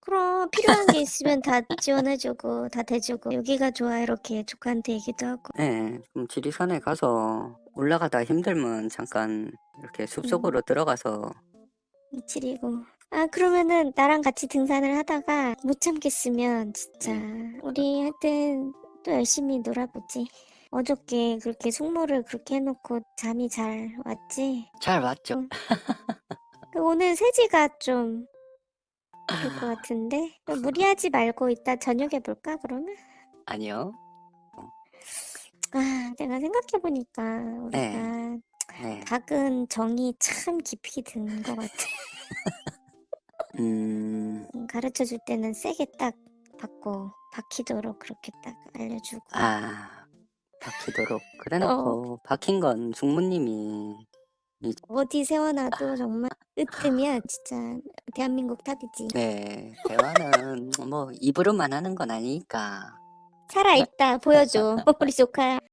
그럼 필요한 게 있으면 다 지원해주고 다 대주고 여기가 좋아 이렇게 조카한테 얘기도 하고 예. 좀 지리산에 가서 올라가다 힘들면 잠깐 이렇게 숲속으로 들어가서 미치리고 아 그러면은 나랑 같이 등산을 하다가 못 참겠으면 진짜 우리 하여튼 또 열심히 놀아보지 어저께 그렇게 숙모를 그렇게 해놓고 잠이 잘 왔지 잘 왔죠? 응. 그 오늘 세지가 좀 그럴 것 같은데 무리하지 말고 이따 저녁에 볼까 그러면? 아니요. 아 내가 생각해 보니까 우리가 네. 각은 정이 참 깊이 드는 것 같아 음. 음, 가르쳐 줄 때는 세게 딱 받고 박히도록 그렇게 딱 알려주고 아. 박히도록 그래 놓고 박힌 건 숙모님이 이 어디 세워놔도 정말 으뜸이야 진짜 대한민국 탑이지 네. 대화는 뭐 입으로만 하는 건 아니니까. 살아있다 보여줘 우리 조카